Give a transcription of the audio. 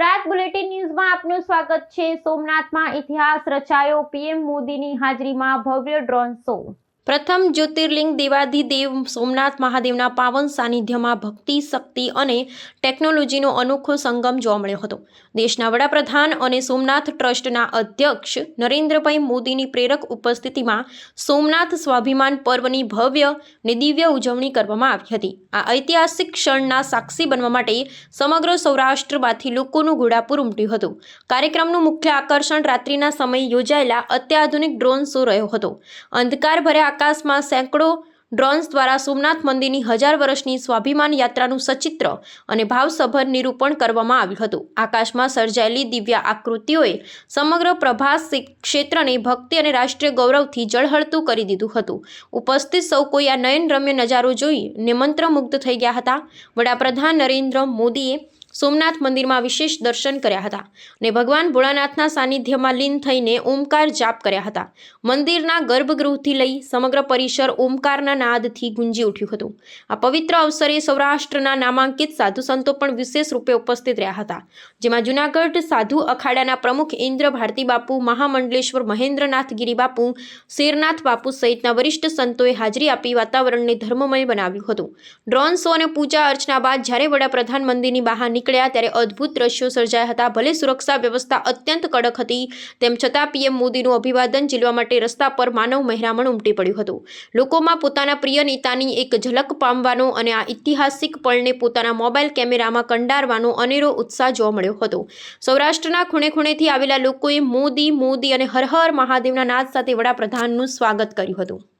Gujarat bulletin ન્યૂઝમાં આપનું સ્વાગત છે. સોમનાથમાં ઇતિહાસ રચાયો પીએમ મોદીની હાજરીમાં ભવ્ય ડ્રોન શો. પ્રથમ જ્યોતિર્લિંગ દેવાધિદેવ સોમનાથ મહાદેવના પાવન સાનિધ્યમાં ભક્તિ, શક્તિ અને ટેકનોલોજીનો અનોખો સંગમ જોવા મળ્યો હતો. દેશના વડાપ્રધાન અને સોમનાથ ટ્રસ્ટના અધ્યક્ષ નરેન્દ્રભાઈ મોદીની પ્રેરક ઉપસ્થિતિમાં સોમનાથ સ્વાભિમાન પર્વની ભવ્ય ને દિવ્ય ઉજવણી કરવામાં આવી હતી. આ ઐતિહાસિક ક્ષણના સાક્ષી બનવા માટે સમગ્ર સૌરાષ્ટ્રમાંથી લોકોનું ઘોડાપુર ઉમટ્યું હતું. કાર્યક્રમનું મુખ્ય આકર્ષણ રાત્રિના સમયે યોજાયેલા અત્યાધુનિક ડ્રોન શો રહ્યો હતો. અંધકાર ભર્યા આકાશમાં સેંકડો ડ્રોન્સ દ્વારા સોમનાથ મંદિરની હજાર વર્ષની સ્વાભિમાન યાત્રાનું સચિત્ર અને ભાવસભર નિરૂપણ કરવામાં આવ્યું હતું. આકાશમાં સર્જાયેલી દિવ્ય આકૃતિઓએ સમગ્ર પ્રભાસ ક્ષેત્રને ભક્તિ અને રાષ્ટ્રીય ગૌરવથી જળહળતું કરી દીધું હતું. ઉપસ્થિત સૌ કોઈ આ નયનરમ્ય નજારો જોઈ નિમંત્રમુગ્ધ થઈ ગયા હતા. વડાપ્રધાન નરેન્દ્ર મોદીએ સોમનાથ મંદિરમાં વિશેષ દર્શન કર્યા હતા અને ભગવાન ભોળાનાથના સાનિધ્યમાં લીન થઈને ઓમકાર જાપ કર્યા હતા. મંદિરના ગર્ભગૃહથી લઈ સમગ્ર પરિસર ઓમકારના નાદથી ગુંજી ઉઠ્યું હતું. આ પવિત્ર અવસરે સૌરાષ્ટ્રના નામાંકિત સાધુ સંતો પણ વિશેષ રૂપે ઉપસ્થિત રહ્યા હતા. જેમાં જૂનાગઢ સાધુ અખાડાના પ્રમુખ ઇન્દ્ર ભારતી બાપુ, મહામંડલેશ્વર મહેન્દ્રનાથ ગિરી બાપુ, શેરનાથ બાપુ સહિતના વરિષ્ઠ સંતોએ હાજરી આપી વાતાવરણને ધર્મમય બનાવ્યું હતું. ડ્રોન શો અને પૂજા અર્ચના બાદ જ્યારે વડાપ્રધાન મંદિરની બહાર નીકળ્યા ત્યારે અદ્ભુત દ્રશ્યો સર્જાયા હતા. ભલે સુરક્ષા વ્યવસ્થા અત્યંત કડક હતી, તેમ છતાં પીએમ મોદીનું અભિવાદન ઝીલવા માટે રસ્તા પર માનવ મહેરામણ ઉમટી પડ્યું હતું. લોકોમાં પોતાના પ્રિય નેતાની એક ઝલક પામવાનો અને આ ઐતિહાસિક પળને પોતાના મોબાઈલ કેમેરામાં કંડારવાનો અનેરો ઉત્સાહ જોવા મળ્યો હતો. સૌરાષ્ટ્રના ખૂણે ખૂણેથી આવેલા લોકોએ મોદી મોદી અને હર હર મહાદેવના નાદ સાથે વડાપ્રધાનનું સ્વાગત કર્યું હતું.